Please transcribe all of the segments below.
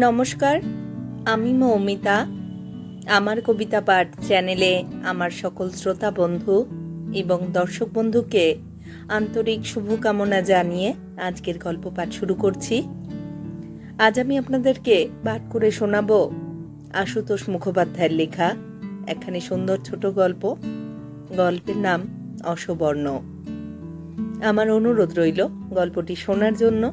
নমস্কার, আমি মৌমিতা। আমার কবিতা পাঠ চ্যানেলে আমার সকল শ্রোতা বন্ধু এবং দর্শক বন্ধুকে আন্তরিক শুভকামনা জানিয়ে আজকের গল্প পাঠ শুরু করছি। আজ আমি আপনাদেরকে পাঠ করে শোনাবো আশুতোষ মুখোপাধ্যায়ের লেখা একখানি সুন্দর ছোট গল্প। গল্পের নাম অসবর্ণ। আমার অনুরোধ রইল গল্পটি শোনার জন্য।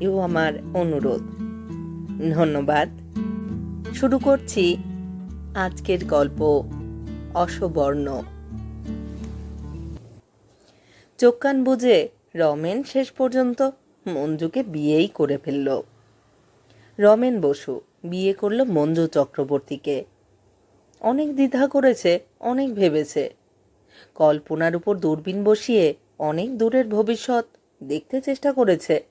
এও আমার অনুরোধ। ধন্যবাদ। শুরু করছি আজকের গল্প অসবর্ণ। চোখ কান বুঝে রমেন শেষ পর্যন্ত মঞ্জুকে বিয়েই করে ফেলল। রমেন বসু বিয়ে করল মঞ্জু চক্রবর্তীকে। অনেক দ্বিধা করেছে, অনেক ভেবেছে। কল্পনার উপর দূরবীন বসিয়ে অনেক দূরের ভবিষ্যৎ দেখতে চেষ্টা করেছে।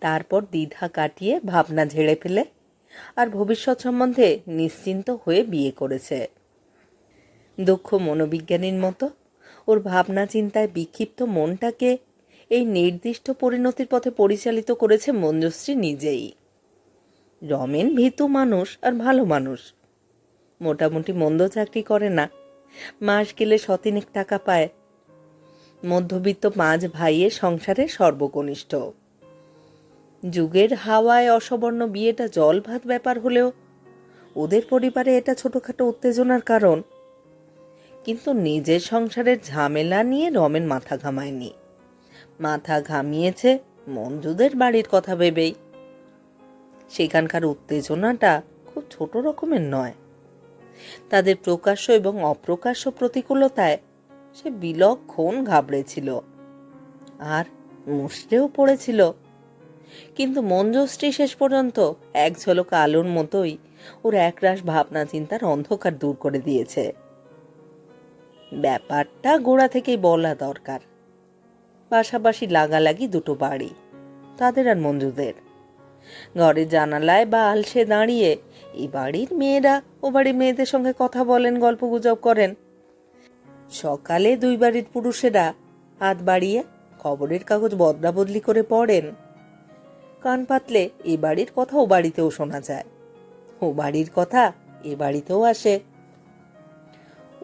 তারপর দ্বিধা কাটিয়ে ভাবনা ঝেড়ে ফেলে আর ভবিষ্যৎ সম্বন্ধে নিশ্চিন্ত হয়ে বিয়ে করেছে। দক্ষ মনোবিজ্ঞানীর মতো ওর ভাবনা চিন্তায় বিক্ষিপ্ত মনটাকে এই নির্দিষ্ট পরিণতির পথে পরিচালিত করেছে মঞ্জুশ্রী নিজেই। রমেন ভীতু মানুষ আর ভালো মানুষ। মোটামুটি মন্দ চাকরি করে না। মাস গেলে শতিনেক টাকা পায়। মধ্যবিত্ত পাঁচ ভাইয়ের সংসারে সর্বকনিষ্ঠ। যুগের হাওয়ায় অসবর্ণ বিয়েটা জল ভাত ব্যাপার হলেও ওদের পরিবারে এটা ছোটখাটো উত্তেজনার কারণ। কিন্তু নিজের সংসারের ঝামেলা নিয়ে রমেন মাথা ঘামায়নি। মাথা ঘামিয়েছে মঞ্জুদের বাড়ির কথা ভেবেই। সেখানকার উত্তেজনাটা খুব ছোট রকমের নয়। তাদের প্রকাশ্য এবং অপ্রকাশ্য প্রতিকূলতায় সে বিলক্ষণ ঘাবড়েছিল। আর মুষড়েও পড়েছিল। কিন্তু মঞ্জুশ্রী শেষ পর্যন্ত এক ঝলক আলোর মতোই ওর একরাশ ভাবনা চিন্তার অন্ধকার দূর করে দিয়েছে। ব্যাপারটা গোড়া থেকেই বলা দরকার। পাশাপাশি লাগালাগি দুটো বাড়ি, তাদের আর মঞ্জুদের। ঘরের জানালায় বা আলসে দাঁড়িয়ে এই বাড়ির মেয়েরা ও বাড়ির মেয়েদের সঙ্গে কথা বলেন, গল্প গুজব করেন। সকালে দুই বাড়ির পুরুষেরা হাত বাড়িয়ে খবরের কাগজ বদলা বদলি করে পড়েন। কান পাতলে এ বাড়ির কথা ও বাড়িতেও শোনা যায়। ও বাড়ির কথা এ বাড়িতেও আসে।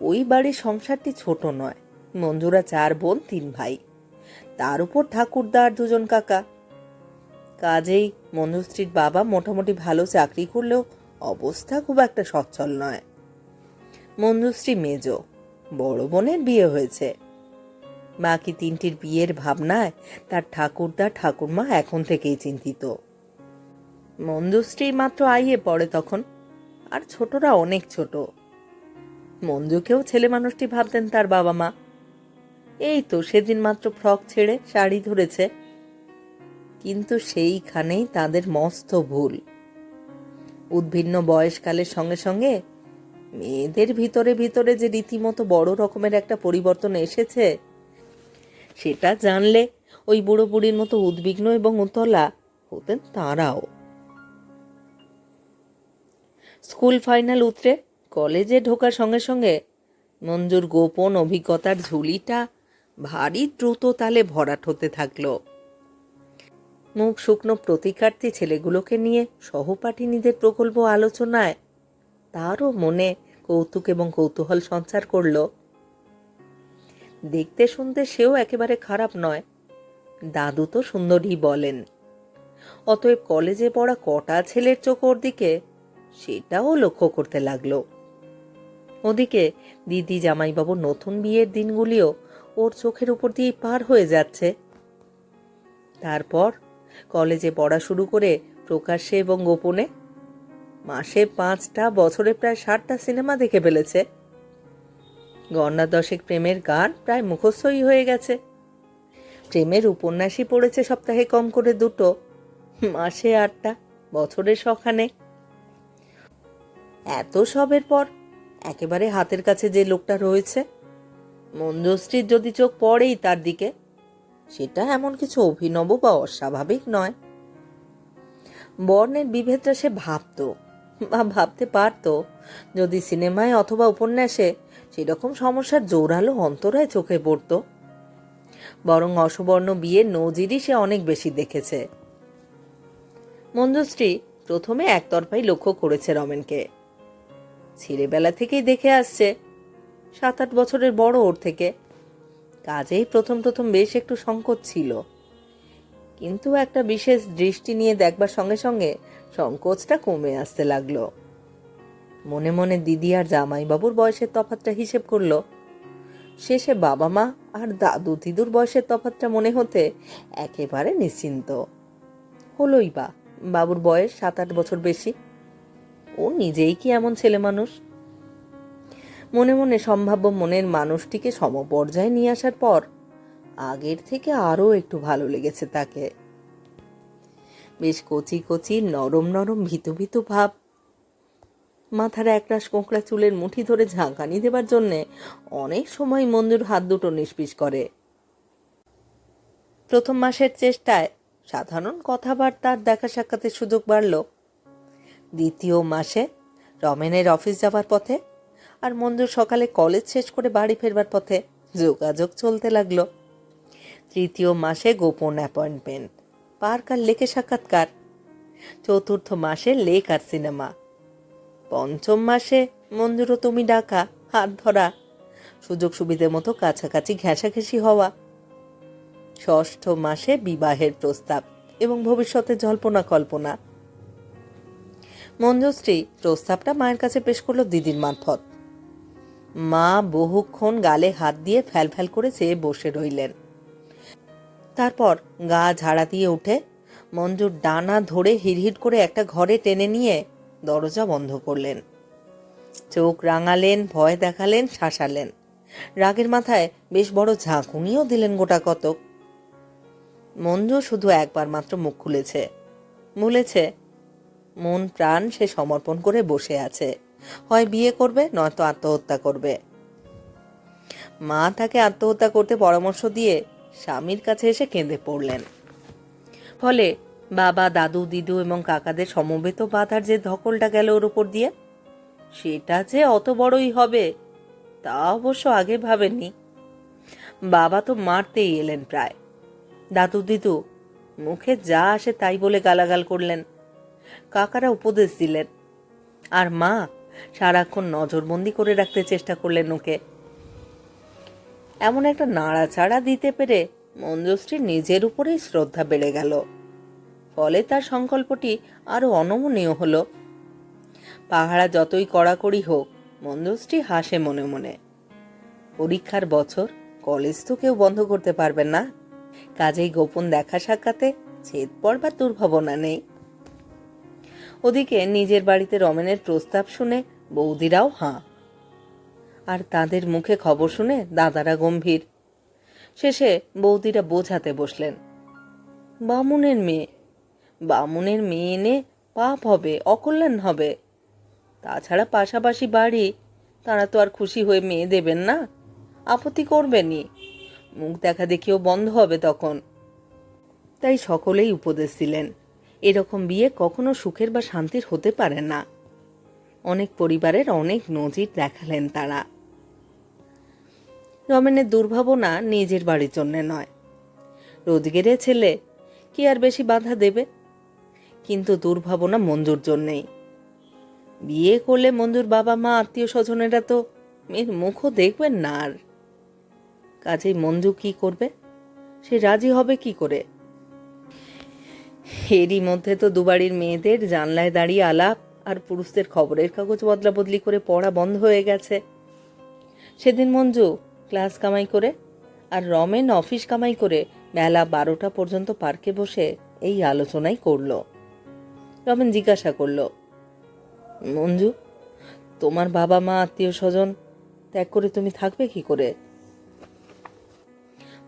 ওই বাড়ির সংসারটি ছোট নয়, মঞ্জুরা চার বোন, তিন ভাই। তার উপর ঠাকুরদা আর দুজন কাকা। কাজেই মঞ্জুশ্রীর বাবা মোটামুটি ভালো চাকরি করলেও অবস্থা খুব একটা সচ্ছল নয়। মঞ্জুশ্রী মেজ, বড় বোনের বিয়ে হয়েছে। বাকি তিনটির বিয়ের ভাবনায়? তার ঠাকুরদা ঠাকুরমা এখন থেকেই চিন্তিত। মঞ্জুশ্রী মাত্র আইয়ে পড়ে তখন, আর ছোটরা অনেক ছোট। মঞ্জুকেও ছেলে মানুষটি ভাবতেন তার বাবা মা। এই তো সেদিন মাত্র ফ্রক ছেড়ে শাড়ি ধরেছে। কিন্তু সেইখানেই তাদের মস্ত ভুল। উদ্ভিন্ন বয়সকালের সঙ্গে সঙ্গে মেয়েদের ভিতরে ভিতরে যে রীতিমতো বড় রকমের একটা পরিবর্তন এসেছে সেটা জানলে ওই বুড়ো বুড়ির মতো উদ্বিগ্ন এবং উতলা হতেন তাঁরাও। স্কুল ফাইনাল উতরে কলেজে ঢোকার সঙ্গে সঙ্গে মঞ্জুর গোপন অভিজ্ঞতার ঝুলিটা ভারী দ্রুত তালে ভরাট হতে থাকল। মুখ শুকনো প্রতিকার্থী ছেলেগুলোকে নিয়ে সহপাঠিনীদের প্রকল্প আলোচনায় তারও মনে কৌতুক এবং কৌতূহল সঞ্চার করল। দেখতে শুনতে সেও একেবারে খারাপ নয়। দাদু তো সুন্দরী বলেন। অতএব কলেজে পড়া কটা ছেলের চোখ ওর দিকে, সেটাও লক্ষ্য করতে লাগল। ওদিকে দিদি জামাইবাবু নতুন বিয়ের দিনগুলিও ওর চোখের উপর দিয়ে পার হয়ে যাচ্ছে। তারপর কলেজে পড়া শুরু করে প্রকাশ্যে এবং গোপনে মাসে পাঁচটা, বছরে প্রায় ষাটটা সিনেমা দেখে ফেলেছে। গণনা দশেক প্রেমের গান প্রায় মুখস্থই হয়ে গেছে। প্রেমের উপন্যাসই পড়েছে সপ্তাহে কম করে দুটো, মাসে আটটা, বছরের সখানে এত সবের পর একেবারে হাতের কাছে যে লোকটা রয়েছে, মঞ্জশ্রীর যদি চোখ পড়েই তার দিকে, সেটা এমন কিছু অভিনব বা অস্বাভাবিক নয়। বর্ণের বিভেদটা সে ভাবতো বা ভাবতে পারতো, যদি সিনেমায় অথবা উপন্যাসে সেরকম সমস্যার জোরালো অন্তরায় চোখে পড়তো। বরং অসবর্ণ বিয়ের নজিরই সে অনেক বেশি দেখেছে। মঞ্জুশ্রী প্রথমে একতরফাই লক্ষ্য করেছে রমেনকে। ছেলেবেলা থেকেই দেখে আসছে সাত আট বছরের বড় ওর থেকে। কাজেই প্রথম প্রথম বেশ একটু সংকট ছিল। কিন্তু একটা বিশেষ দৃষ্টি নিয়ে দেখবার সঙ্গে সঙ্গে সংকোচটা কমে আসতে লাগল। মনে মনে দিদি আর জামাইবাবুর বয়সের তফাতটা হিসেব করল। শেষে বাবা মা আর দাদু দিদুর বয়সের তফাতটা মনে হতে একেবারে নিশ্চিন্ত। হলোই বা, বাবুর বয়স সাত আট বছর বেশি। ও নিজেই কি এমন ছেলে মানুষ? মনে মনে সম্ভাব্য মনের মানুষটিকে সমপর্যায়ে নিয়ে আসার পর আগের থেকে আরও একটু ভালো লেগেছে তাকে। বেশ কচি কচি নরম নরম ভীতু ভীতু ভাব মাথার একরাশ কোঁকড়া চুলের মুঠি ধরে ঝাঁকানি দেবার জন্যে অনেক সময় মঞ্জুর হাত দুটো নিষ্পিস করে। প্রথম মাসের চেষ্টায় সাধারণ কথাবার্তার দেখা সাক্ষাতের সুযোগ বাড়ল। দ্বিতীয় মাসে রমেনের অফিস যাবার পথে আর মঞ্জুর সকালে কলেজ শেষ করে বাড়ি ফেরবার পথে যোগাযোগ চলতে লাগল। তৃতীয় মাসে গোপন অ্যাপয়েন্টমেন্ট, পার্ক আর লেকে সাক্ষাৎকার, চতুর্থ মাসে লেক আর সিনেমা পঞ্চম মাসে মঞ্জুরও তুমি ডাকা, হাত ধরা। সুযোগ সুবিধে মতো কাছাকাছি ঘেঁষাঘেঁষি হওয়া। ষষ্ঠ মাসে বিবাহের প্রস্তাব এবং ভবিষ্যতে জল্পনা কল্পনা। মঞ্জুশ্রী, প্রস্তাবটা মায়ের কাছে পেশ করল দিদির মারফত। মা বহুক্ষণ গালে হাত দিয়ে ফ্যাল ফ্যাল করে চেয়ে বসে রইলেন। তারপর গা ঝাড়া দিয়ে উঠে মঞ্জুর ডানা ধরে হিড়হিড় করে একটা ঘরে টেনে নিয়ে দরজা বন্ধ করলেন। চোখ রাঙালেন, ভয় দেখালেন, শাসালেন। রাগের মাথায় বেশ বড় ঝাঁকুনিও দিলেন গোটা কতক। মঞ্জু শুধু একবার মাত্র মুখ খুলেছে। বলেছে, মন প্রাণ সে সমর্পণ করে বসে আছে। হয় বিয়ে করবে, নয়তো আত্মহত্যা করবে। মা তাকে আত্মহত্যা করতে পরামর্শ দিয়ে স্বামীর কাছে এসে কেঁদে পড়লেন। ফলে বাবা, দাদু, দিদু এবং কাকাদের সমবেত বাধার যে ধকলটা গেল ওর উপর দিয়ে, সেটা যে অত বড়ই হবে, তা অবশ্য আগে ভাবেননি। বাবা তো মারতেই এলেন প্রায়। দাদু, দিদু, মুখে যা আসে তাই বলে গালাগাল করলেন। কাকারা উপদেশ দিলেন। আর মা সারাক্ষণ নজরবন্দি করে রাখতে চেষ্টা করলেন ওকে। এমন একটা নাড়াচাড়া দিতে পেরে মঞ্জুশ্রীর নিজের উপরেই শ্রদ্ধা বেড়ে গেল। ফলে তার সংকল্পটি আরও অনমনীয় হলো। পাহারা যতই কড়াকড়ি হোক মঞ্জুশ্রী হাসে মনে মনে। পরীক্ষার বছর, কলেজ তো কেউ বন্ধ করতে পারবেন না। কাজেই গোপন দেখা সাক্ষাতে ছেদ পড়বার দুর্ভাবনা নেই। ওদিকে নিজের বাড়িতে রমেনের প্রস্তাব শুনে বৌদিরাও হাঁ। আর তাদের মুখে খবর শুনে দাদারা গম্ভীর। শেষে বৌদিরা বোঝাতে বসলেন, বামুনের মেয়ে। বামুনের মেয়ে এনে পাপ হবে, অকল্যাণ হবে। তাছাড়া পাশাপাশি বাড়ি, তারা তো আর খুশি হয়ে মেয়ে দেবেন না। আপত্তি করবেনই। মুখ দেখা দেখিও বন্ধ হবে তখন। তাই সকলেই উপদেশ দিলেন। এরকম বিয়ে কখনো সুখের বা শান্তির হতে পারে না। অনেক পরিবারের অনেক নজির দেখালেন তারা। রমেনের দুর্ভাবনা নিজের বাড়ির জন্যে নয়। রোজগেরে ছেলে কি আর বেশি বাধা দেবে? কিন্তু দুর্ভাবনা মঞ্জুর জন্যেই। বিয়ে করলে মঞ্জুর বাবা মা আত্মীয় স্বজনেরা তো মেয়ের মুখও দেখবেন না আর। কাজেই মঞ্জু কি করবে? সে রাজি হবে কি করে? এরই মধ্যে তো দুবাড়ির মেয়েদের জানলায় দাঁড়িয়ে আলাপ আর পুরুষদের খবরের কাগজ বদলা বদলি করে পড়া বন্ধ হয়ে গেছে। সেদিন মঞ্জু ক্লাস কামাই করে আর রমেন অফিস কামাই করে বেলা বারোটা পর্যন্ত পার্কে বসে এই আলোচনাই করল। রমেন জিজ্ঞাসা করল মঞ্জু তোমার বাবা মা আত্মীয় স্বজন ত্যাগ করে তুমি থাকবে কি করে?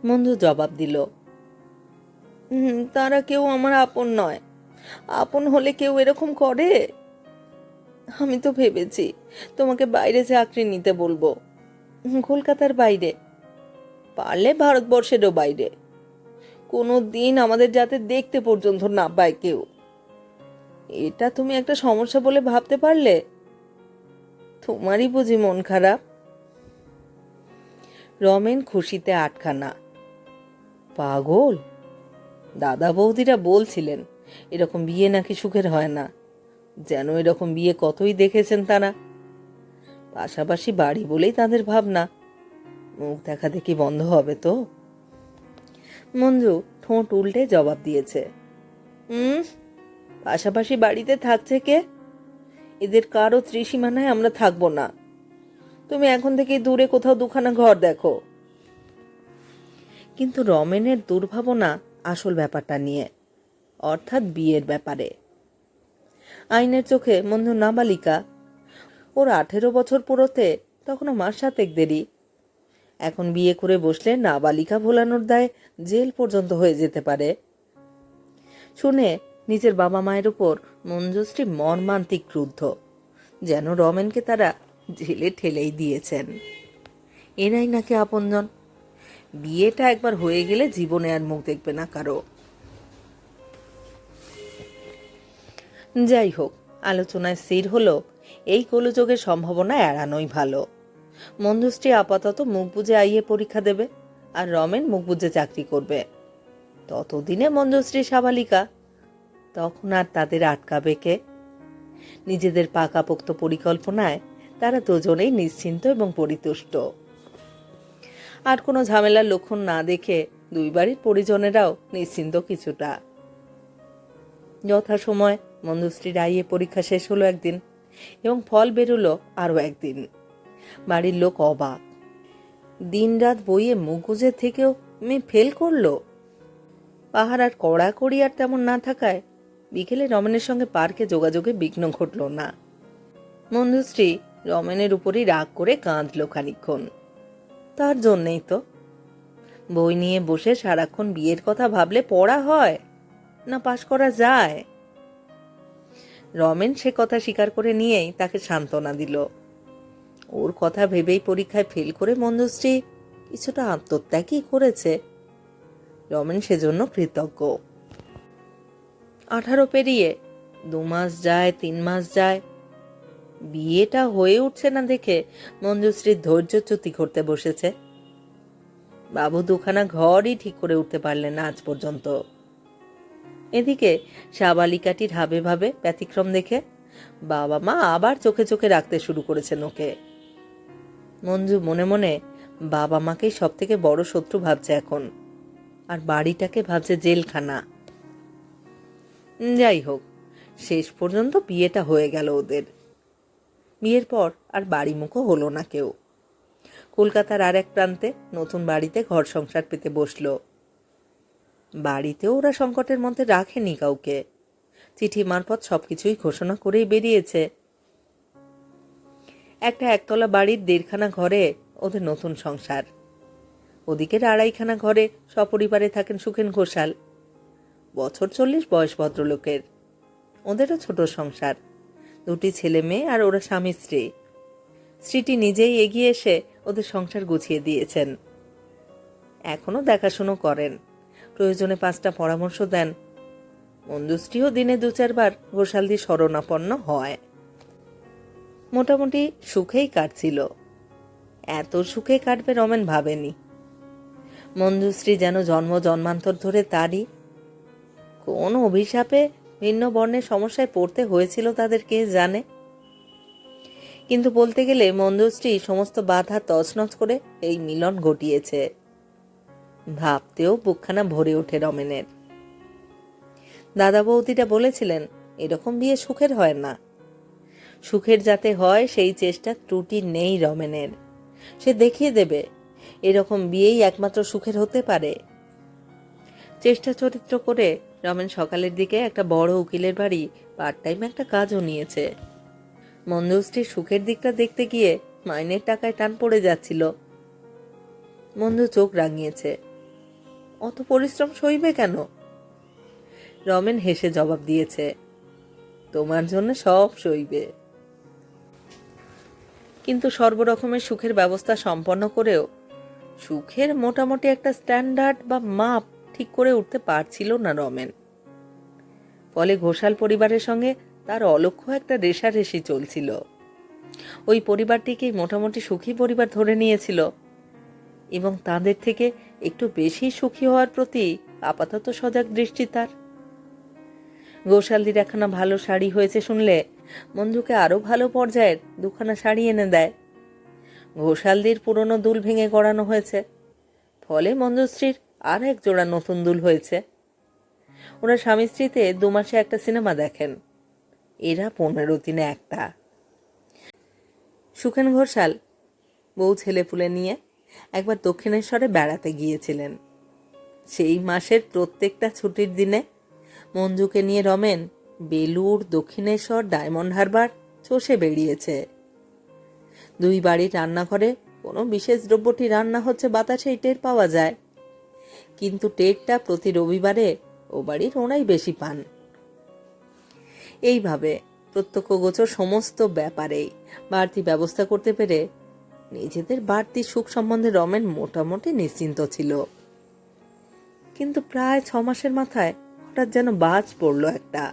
মঞ্জু জবাব দিল "হুম, তারা কেউ আমার আপন নয়। আপন হলে কেউ এরকম করে? আমি তো ভেবেছি তোমাকে বাইরে চাকরি নিতে বলব কলকাতার বাইরে। পারলে ভারতবর্ষেরও বাইরে। কোনো দিন আমাদের যাতে দেখতে পর্যন্ত না পায় কেউ। এটা তুমি একটা সমস্যা বলে ভাবতে পারলে? তোমারই বুঝি মন খারাপ। রমেন খুশিতে আটখানা। পাগল? দাদা বৌদিরা বলছিলেন, এরকম বিয়ে নাকি সুখের হয় না। যেন এরকম বিয়ে কতই দেখেছেন তারা। পাশাপাশি বাড়ি বলেই তাদের ভাবনা। মুখ দেখা দেখি বন্ধ হবে তো? মঞ্জু, ঠোঁট উল্টে জবাব দিয়েছে। হুম পাশাপাশি বাড়িতে থাকছে কে? এদের কারও ত্রিসীমানায় আমরা থাকব না। তুমি এখন থেকে দূরে কোথাও দুখানা ঘর দেখো। কিন্তু রমেনের দুর্ভাবনা আসল ব্যাপারটা নিয়ে, অর্থাৎ বিয়ের ব্যাপারে। আইনের চোখে মঞ্জু নাবালিকা, ওর আঠেরো বছর পুরোতে তখনও মাস সাতেক দেরি। এখন বিয়ে করে বসলে নাবালিকা ভোলানোর দায় জেল পর্যন্ত হয়ে যেতে পারে। শুনে নিজের বাবা মায়ের উপর মঞ্জুশ্রী মর্মান্তিক ক্রুদ্ধ যেন রমেনকে তারা জেলে ঠেলেই দিয়েছেন। এনাই নাকি আপনজন? বিয়েটা একবার হয়ে গেলে জীবনে আর মুখ দেখবে না কারও। যাই হোক, আলোচনায় স্থির হলো, এই গোলযোগের সম্ভাবনা এড়ানোই ভালো। মঞ্জুশ্রী আপাতত মুখ বুঝে আইয়ে পরীক্ষা দেবে, আর রমেন মুখ বুঝে চাকরি করবে। ততদিনে মঞ্জুশ্রী সাবালিকা তখন আর তাদের আটকাবে কে? নিজেদের পাকাপোক্ত পরিকল্পনায় তারা দুজনেই নিশ্চিন্ত এবং পরিতুষ্ট। আর কোনো ঝামেলার লক্ষণ না দেখে দুই বাড়ির পরিজনেরাও নিশ্চিন্ত কিছুটা। যথাসময় মঞ্জুশ্রীর আইয়ে পরীক্ষা শেষ হলো একদিন এবং ফল বেরোলো আরও একদিন। বাড়ির লোক অবাক। দিনরাত বইয়ে মুগুজের থেকেও মেয়ে ফেল করল? পাহাড় আর কড়াকড়ি আর তেমন না থাকায় বিকেলে রমেনের সঙ্গে পার্কে যোগাযোগে বিঘ্ন ঘটল না। মঞ্জুশ্রী রমেনের উপরই রাগ করে কাঁদল খানিক্ষণ তার জন্যেই তো। বই নিয়ে বসে সারাক্ষণ বিয়ের কথা ভাবলে পড়া হয়, না পাশ করা যায়। রমেন সে কথা স্বীকার করে নিয়েই তাকে সান্ত্বনা দিল। ওর কথা ভেবেই পরীক্ষায় ফেল করে মঞ্জুশ্রী কিছুটা আত্মত্যাগই করেছে। রমেন সেজন্য কৃতজ্ঞ। আঠারো পেরিয়ে দু মাস যায়, তিন মাস যায়। বিয়েটা হয়ে উঠছে না দেখে মঞ্জুশ্রীর ধৈর্যচ্যুতি করতে বসেছে। বাবু দুখানা ঘরই ঠিক করে উঠতে পারলেন না আজ পর্যন্ত। এদিকে সাবালিকাটির হাবে ভাবে ব্যতিক্রম দেখে বাবা মা আবার চোখে চোখে রাখতে শুরু করেছেন ওকে। মঞ্জু মনে মনে বাবা মাকেই সব থেকে বড় শত্রু ভাবছে এখন। আর বাড়িটাকে ভাবছে জেলখানা। যাই হোক, শেষ পর্যন্ত বিয়েটা হয়ে গেল ওদের। বিয়ের পর আর বাড়ি মুখও হলো না কেউ। কলকাতার আর এক প্রান্তে নতুন বাড়িতে ঘর সংসার পেতে বসল। বাড়িতেও ওরা সংকটের মধ্যে রাখেনি কাউকে। চিঠি মারফত সব কিছুই ঘোষণা করেই বেরিয়েছে। একটা একতলা বাড়ির দেড়খানা ঘরে ওদের নতুন সংসার। ওদিকের আড়াইখানা ঘরে সপরিবারে থাকেন সুখেন ঘোষাল। বছর চল্লিশ বয়স ভদ্রলোকের। ওদেরও ছোট সংসার। দুটি ছেলে মেয়ে আর ওরা স্বামী স্ত্রী। স্ত্রীটি নিজেই এগিয়ে এসে ওদের সংসার গুছিয়ে দিয়েছেন। এখনও দেখাশুনো করেন। প্রয়োজনে পাঁচটা পরামর্শ দেন। মঞ্জুশ্রীও দিনে দু চারবার ঘোষালদি শরণাপন্ন হয়। মোটামুটি সুখেই কাটছিল। এত সুখে কাটবে রমেন ভাবেনি। মঞ্জুশ্রী যেন জন্ম জন্মান্তর ধরে তারই কোন অভিশাপে ভিন্ন বর্ণের সমস্যায় পড়তে হয়েছিল তাদের কে জানে? কিন্তু বলতে গেলে মঞ্জুশ্রী সমস্ত বাধা তছনছ করে এই মিলন ঘটিয়েছে। ভাবতেও বুকখানা ভরে ওঠে রমেনের। দাদা বৌদিটা বলেছিলেন, এরকম বিয়ে সুখের হয় না। সুখের যাতে হয়, সেই চেষ্টা ত্রুটি নেই রমেনের। সে দেখিয়ে দেবে, এরকম বিয়েই একমাত্র সুখের হতে পারে। চেষ্টা চরিত্র করে রমেন সকালের দিকে একটা বড় উকিলের বাড়ি পার্ট টাইম একটা কাজও নিয়েছে। মঞ্জুশ্রীর সুখের দিকটা দেখতে গিয়ে মাইনের টাকায় টান পড়ে যাচ্ছিল। মঞ্জু চোখ রাঙিয়েছে। অত পরিশ্রম সইবে কেন? রমেন হেসে জবাব দিয়েছে। তোমার জন্য সব সইবে। কিন্তু সর্বরকমের সুখের ব্যবস্থা সম্পন্ন করেও সুখের মোটামুটি একটা স্ট্যান্ডার্ড বা মাপ ঠিক করে উঠতে পারছিল না রমেন। ফলে ঘোষাল পরিবারের সঙ্গে তার অলক্ষ্য একটা রেশারেশি চলছিল। ওই পরিবারটিকেই মোটামুটি সুখী পরিবার ধরে নিয়েছিল এবং তাদের থেকে একটু বেশি সুখী হওয়ার প্রতি আপাতত সজাগ দৃষ্টি তার। গোশালদির একখানা ভালো শাড়ি হয়েছে শুনলে মঞ্জুকে আরও ভালো পর্যায়ের দুখানা শাড়ি এনে দেয়। ঘোষালদির পুরনো দুল ভেঙে গড়ানো হয়েছে। ফলে মঞ্জুশ্রীর আর এক জোড়া নতুন দুল হয়েছে। ওরা স্বামী স্ত্রীতে দু মাসে একটা সিনেমা দেখেন। এরা পনেরো দিনে একটা। সুখেন ঘোষাল, বউ ছেলেপুলে নিয়ে একবার দক্ষিণেশ্বরে বেড়াতে গিয়েছিলেন। সেই মাসের প্রত্যেকটা ছুটির দিনে মঞ্জুকে নিয়ে রমেন বেলুর দক্ষিণেশ্বর, ডায়মন্ড হারবার চষে বেরিয়েছে দুই বাড়ির রান্নাঘরে কোনো বিশেষ দ্রব্যটি রান্না হচ্ছে বাতাসেই টের পাওয়া যায়। কিন্তু টেরটা প্রতি রবিবারে ও বাড়ির ওনাই বেশি পান। এইভাবে প্রত্যক্ষ গোচর সমস্ত ব্যাপারেই বাড়তি ব্যবস্থা করতে পেরে নিজেদের বাড়তি সুখ সম্বন্ধে রমেন মোটামুটি নিশ্চিন্ত ছিল। কিন্তু প্রায় ছ মাসের মাথায় হঠাৎ যেন বাজ পড়ল একটা।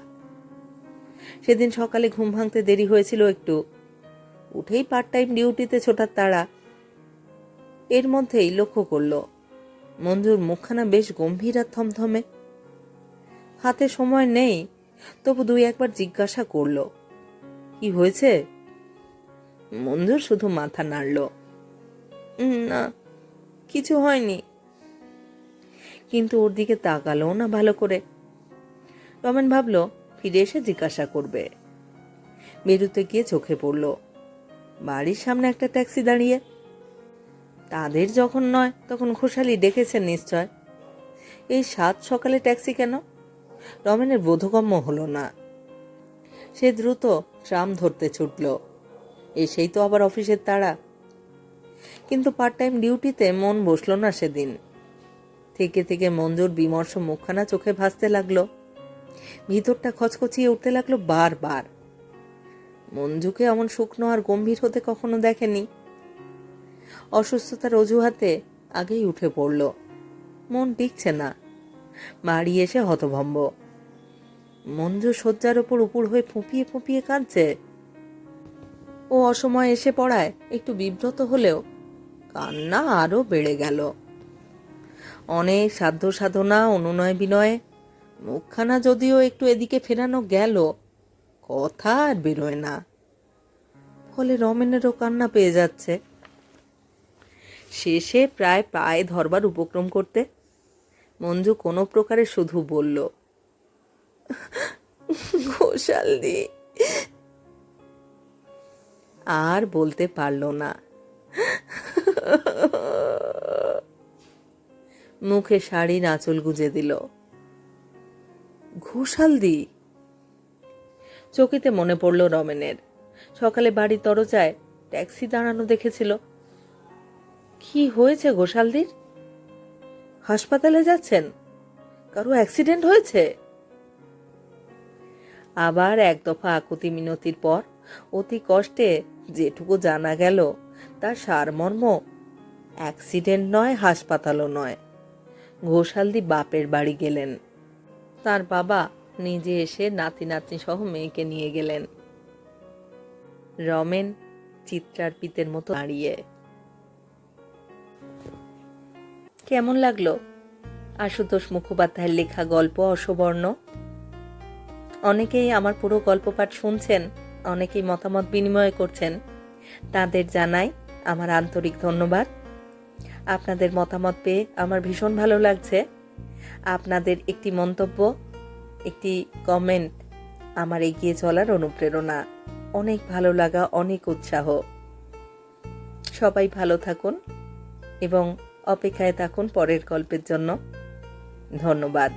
সেদিন সকালে ঘুম ভাঙতে দেরি হয়েছিল একটু। উঠেই পার্ট টাইম ডিউটিতে ছোটার তাড়া এর মধ্যেই লক্ষ্য করল মঞ্জুর মুখখানা বেশ গম্ভীর আর থমথমে। হাতে সময় নেই তবু দুই একবার জিজ্ঞাসা করল কি হয়েছে? মঞ্জুর শুধু মাথা নাড়ল "উম, না কিছু হয়নি। কিন্তু ওর দিকে তাকালো না ভালো করে। রমেন ভাবল ফিরে এসে জিজ্ঞাসা করবে। বেরুতে গিয়ে চোখে পড়ল বাড়ির সামনে একটা ট্যাক্সি দাঁড়িয়ে তাদের যখন নয়, তখন ঘোষালি ডেকেছেন নিশ্চয়। এই সাত সকালে ট্যাক্সি কেন? রমেনের বোধগম্য হলো না। সে দ্রুত ট্রাম ধরতে ছুটল। এসেই তো আবার অফিসের তাড়া। কিন্তু পার্ট টাইম ডিউটিতে মন বসল না সেদিন। থেকে থেকে মঞ্জুর বিমর্ষ মুখখানা চোখে ভাসতে লাগল। ভিতরটা খচখচিয়ে উঠতে লাগল বারবার। মঞ্জুকে এমন শুকনো আর গম্ভীর হতে কখনো দেখেনি। অসুস্থতার অজুহাতে আগেই উঠে পড়ল। মন টিকছে না। বাড়ি এসে হতভম্ব। মঞ্জু শয্যার ওপর উপুর হয়ে ফুঁপিয়ে ফুঁপিয়ে কাঁদছে। ও অসময় এসে পড়ায় একটু বিব্রত হলেও কান্না আরও বেড়ে গেল। অনেক সাধ্য সাধনা, অনুনয় বিনয়ে, মুখখানা যদিও একটু এদিকে ফেরানো গেল, কথা আর বেরোয় না। ফলে রমেনেরও কান্না পেয়ে যাচ্ছে। শেষে প্রায় পায়ে ধরবার উপক্রম করতে মঞ্জু কোনো প্রকারে শুধু বলল, ঘোষাল দি। আর বলতে পারল না। মুখে শাড়ির আঁচল গুজে দিল ঘোষালদি চকিতে মনে পড়ল রমেনের। সকালে বাড়ির দরজায় ট্যাক্সি দাঁড়ানো দেখেছিল। কি হয়েছে ঘোষালদির হাসপাতালে যাচ্ছেন? কারও অ্যাক্সিডেন্ট হয়েছে? আবার এক দফা আকুতি মিনতির পর অতি কষ্টে যেটুকু জানা গেল, তার সারমর্ম অ্যাক্সিডেন্ট নয়, হাসপাতালও নয়। ঘোষালদি বাপের বাড়ি গেলেন। তার বাবা নিজে এসে নাতি নাতনি সহ মেয়েকে নিয়ে গেলেন। রমেন চিত্রার্পিতের মতো দাঁড়িয়ে কেমন লাগল? আশুতোষ মুখোপাধ্যায়ের লেখা গল্প অসবর্ণ। অনেকেই আমার পুরো গল্প পাঠ শুনছেন, অনেকেই মতামত বিনিময় করছেন। তাদের জানাই আমার আন্তরিক ধন্যবাদ। আপনাদের মতামত পেয়ে আমার ভীষণ ভালো লাগছে। আপনাদের একটি মন্তব্য, একটি কমেন্ট আমার এগিয়ে চলার অনুপ্রেরণা। অনেক ভালো লাগা, অনেক উৎসাহ। সবাই ভালো থাকুন এবং অপেক্ষায় থাকুন পরের গল্পের জন্য। ধন্যবাদ।